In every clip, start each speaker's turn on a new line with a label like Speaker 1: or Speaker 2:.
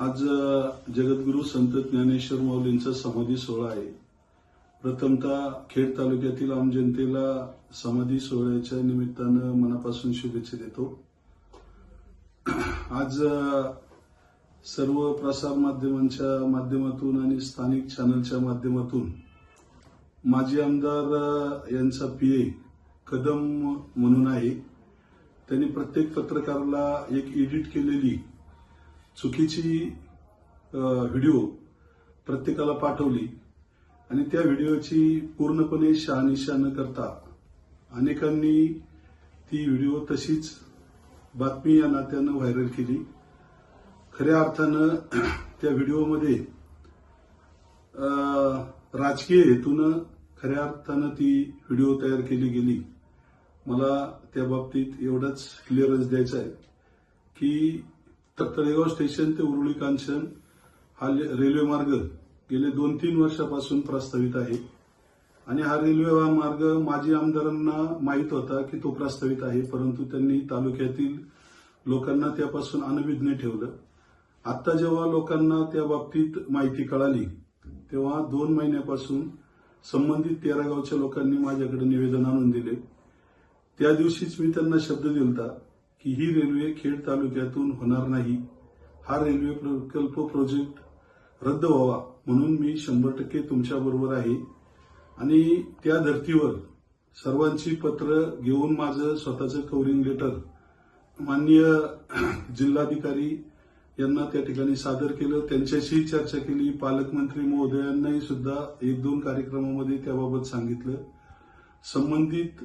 Speaker 1: आज जगद्गुरु जगद्गुरू संत ज्ञानेश्वर माऊलींचा समाधी सोहळा आहे. प्रथमतः खेड तालुक्यातील आम जनतेला समाधी सोहळ्याच्या निमित्तानं मनापासून शुभेच्छा देतो. आज सर्व प्रसार माध्यमांच्या माध्यमातून आणि स्थानिक चॅनलच्या माध्यमातून माजी आमदार यांचा पीए कदम म्हणून आहे. त्यांनी प्रत्येक पत्रकाराला एक एडिट केलेली चुकीची व्हिडिओ प्रत्येकाला पाठवली आणि त्या व्हिडिओची पूर्णपणे शहानिशा न करता अनेकांनी ती व्हिडिओ तशीच बातमी या नात्यानं व्हायरल केली. खऱ्या अर्थानं त्या व्हिडिओमध्ये राजकीय हेतूनं खऱ्या अर्थानं ती व्हिडिओ तयार केली गेली. मला त्या बाबतीत एवढंच क्लिअरन्स द्यायचं आहे की तळेगाव स्टेशन ते उरुळी कांचन हा रेल्वे मार्ग गेले दोन तीन वर्षापासून प्रस्तावित आहे. आणि हा रेल्वे मार्ग माजी आमदारांना माहीत होता की तो प्रस्तावित आहे परंतु त्यांनी तालुक्यातील लोकांना त्यापासून अनभिज्ञ ठेवलं. आता जेव्हा लोकांना त्या बाबतीत माहिती कळाली तेव्हा दोन महिन्यापासून संबंधित तेरा गावच्या लोकांनी माझ्याकडे निवेदन आणून दिले. त्या दिवशीच मी त्यांना शब्द दिलता की ही रेल्वे खेड तालुक्यातून होणार नाही. हा रेल्वे प्रकल्प प्रोजेक्ट रद्द व्हावा म्हणून मी शंभर टक्के तुमच्याबरोबर आहे. आणि त्या धर्तीवर सर्वांची पत्र घेऊन माझं स्वतःचं कव्हरिंग लेटर माननीय जिल्हाधिकारी यांना त्या ठिकाणी सादर केलं. त्यांच्याशी चर्चा केली. पालकमंत्री महोदयांनाही सुद्धा एक दोन कार्यक्रमामध्ये त्याबाबत सांगितलं. संबंधित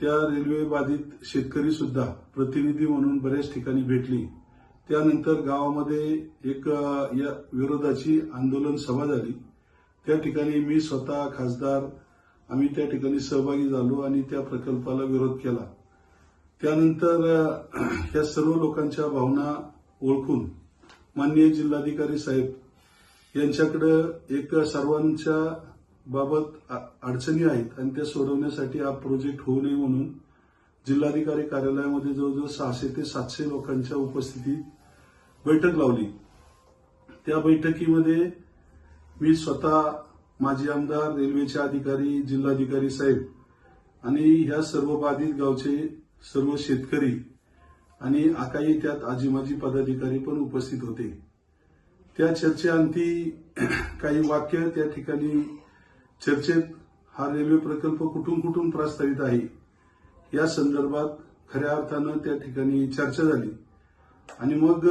Speaker 1: त्या रेल्वे बाधित शेतकरी सुद्धा प्रतिनिधी म्हणून बऱ्याच ठिकाणी भेटली. त्यानंतर गावामध्ये एक या विरोधाची आंदोलन सभा झाली. त्या ठिकाणी मी स्वतः खासदार आम्ही त्या ठिकाणी सहभागी झालो आणि त्या प्रकल्पाला विरोध केला. त्यानंतर या सर्व लोकांच्या भावना ओळखून माननीय जिल्हाधिकारी साहेब यांच्याकडे एक सर्वांच्या बाबत अडचणी आहेत आणि त्या सोडवण्यासाठी हा प्रोजेक्ट होऊ नये म्हणून जिल्हाधिकारी कार्यालयामध्ये जवळजवळ सहाशे ते सातशे लोकांच्या उपस्थितीत बैठक लावली. त्या बैठकीमध्ये मी स्वतः माजी आमदार रेल्वेचे अधिकारी जिल्हाधिकारी साहेब आणि ह्या सर्व बाधित गावचे सर्व शेतकरी आणि आकाई त्यात आजीमाजी पदाधिकारी पण उपस्थित होते. त्या चर्चेअंती काही वाक्य त्या ठिकाणी चर्चेत हा रेल्वे प्रकल्प कुठून कुठून प्रस्तावित आहे? या संदर्भात खऱ्या अर्थानं त्या ठिकाणी चर्चा झाली. आणि मग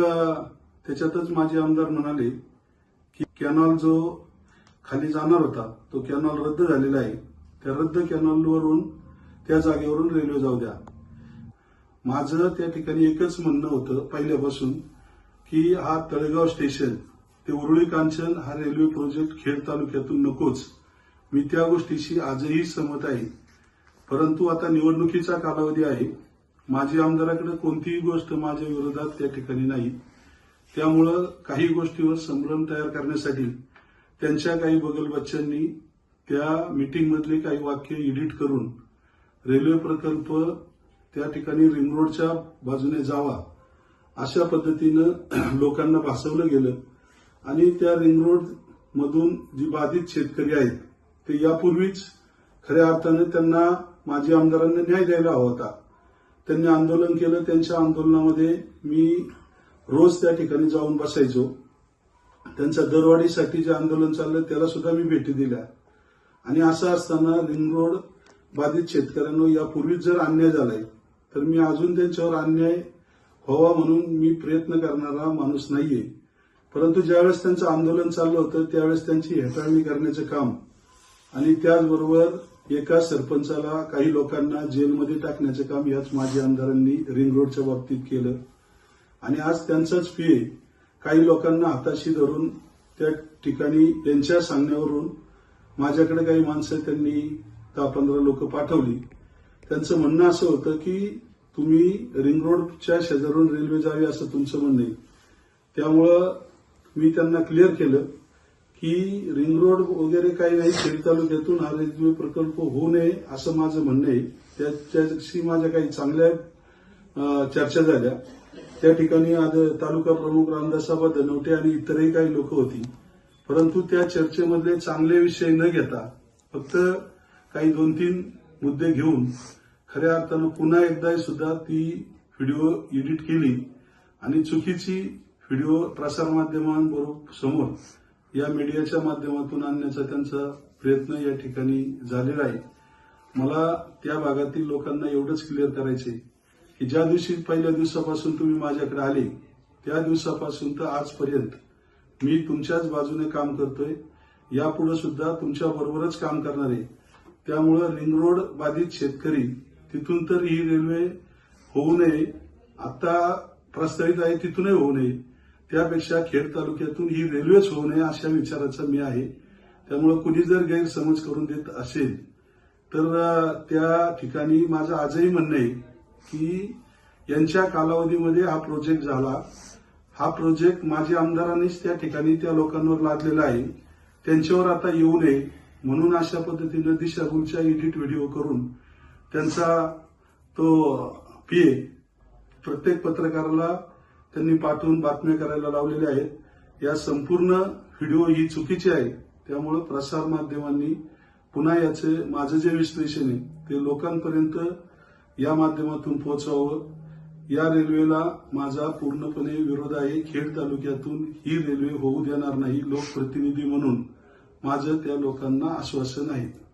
Speaker 1: त्याच्यातच माझे आमदार म्हणाले की कॅनॉल जो खाली जाणार होता तो कॅनॉल रद्द झालेला आहे. त्या रद्द कॅनॉलवरून त्या जागेवरून रेल्वे जाऊ द्या. माझं त्या ठिकाणी एकच म्हणणं होतं पहिल्यापासून की हा तळेगाव स्टेशन ते उरुळी कांचन हा रेल्वे प्रोजेक्ट खेड तालुक्यातून नकोच. मी त्या गोष्टीशी आजही सहमत आहे. परंतु आता निवडणुकीचा कालावधी आहे. माझी आमदाराकडे कोणतीही गोष्ट माझ्या विरोधात त्या ठिकाणी नाही. त्यामुळं काही गोष्टीवर संभ्रम तयार करण्यासाठी त्यांच्या काही बगल बच्चांनी त्या मीटिंगमधले काही वाक्य एडिट करून रेल्वे प्रकल्प त्या ठिकाणी रिंग रोडच्या बाजूने जावा अशा पद्धतीनं लोकांना भासवलं गेलं. आणि त्या रिंग रोड मधून जी बाधित शेतकरी आहेत ते यापूर्वीच खऱ्या अर्थाने त्यांना माजी आमदारांना न्याय द्यायला हवा होता. त्यांनी आंदोलन केलं त्यांच्या आंदोलनामध्ये मी रोज त्या ठिकाणी जाऊन बसायचो. त्यांच्या दरवाढीसाठी जे आंदोलन चाललं त्याला सुद्धा मी भेटी दिल्या. आणि असं असताना रिंगरोड बाधित शेतकऱ्यांना यापूर्वीच जर अन्याय झालाय तर मी अजून त्यांच्यावर अन्याय व्हावा म्हणून मी प्रयत्न करणारा माणूस नाहीये. परंतु ज्यावेळेस त्यांचं आंदोलन चाललं होतं त्यावेळेस त्यांची हेटाळणी करण्याचं काम आणि त्याचबरोबर एका सरपंचाला काही लोकांना जेलमध्ये टाकण्याचं काम याच माजी आमदारांनी रिंग रोडच्या बाबतीत केलं. आणि आज त्यांचाच पे काही लोकांना हाताशी धरून त्या ठिकाणी त्यांच्या सांगण्यावरून माझ्याकडे काही माणसं त्यांनी दहा पंधरा लोक पाठवली. त्यांचं म्हणणं असं होतं की तुम्ही रिंग रोडच्या शेजारून रेल्वे जावी असं तुमचं म्हणणं आहे. त्यामुळं मी त्यांना क्लिअर केलं. की रिंग रोड वगैरे काही नाही खेड तालुक्यातून हा रेल्वे प्रकल्प होऊ नये असं माझं म्हणणं आहे. त्याच्याशी माझ्या काही चांगल्या चर्चा झाल्या. त्या ठिकाणी आज तालुका प्रमुख रामदासाबा धनवटे आणि इतरही काही लोक होती. परंतु त्या चर्चेमधले चांगले विषय न घेता फक्त काही दोन तीन मुद्दे घेऊन खऱ्या अर्थानं पुन्हा एकदा सुद्धा ती व्हिडिओ एडिट केली. आणि चुकीची व्हिडिओ प्रसारमाध्यमांबरोबर समोर या मीडियाच्या माध्यमातून आणण्याचा त्यांचा प्रयत्न या ठिकाणी झालेला आहे. मला त्या भागातील लोकांना एवढंच क्लिअर करायचे की ज्या दिवशी पहिल्या दिवसापासून तुम्ही माझ्याकडे आले त्या दिवसापासून तर आजपर्यंत मी तुमच्याच बाजूने काम करतोय. यापुढे सुद्धा तुमच्या बरोबरच काम करणार आहे. त्यामुळं रिंग रोड बाधित शेतकरी तिथून तर ही रेल्वे होऊ नये. आता प्रस्तावित आहे तिथूनही होऊ नये. त्यापेक्षा खेड तालुक्यातून ही रेल्वेच होऊ नये अशा विचाराचा मी आहे. त्यामुळं कुणी जर गैरसमज करून देत असेल तर त्या ठिकाणी माझं आजही म्हणणं आहे की यांच्या कालावधीमध्ये हा प्रोजेक्ट झाला. हा प्रोजेक्ट माझ्या आमदारांनीच त्या ठिकाणी त्या लोकांवर लादलेला आहे. त्यांच्यावर आता येऊ नये म्हणून अशा पद्धतीनं दिशाभूलच्या एडिट व्हिडिओ करून त्यांचा तो पीए प्रत्येक पत्रकाराला त्यांनी पाठवून बातम्या करायला लावलेल्या आहेत. या संपूर्ण व्हिडिओ ही चुकीची आहे. त्यामुळं प्रसार माध्यमांनी पुन्हा याचे माझं जे विश्लेषण आहे ते लोकांपर्यंत या माध्यमातून पोहोचावं. या रेल्वेला माझा पूर्णपणे विरोध आहे. खेड तालुक्यातून ही रेल्वे होऊ देणार नाही लोकप्रतिनिधी म्हणून. माझं त्या लोकांना आश्वासन आहे.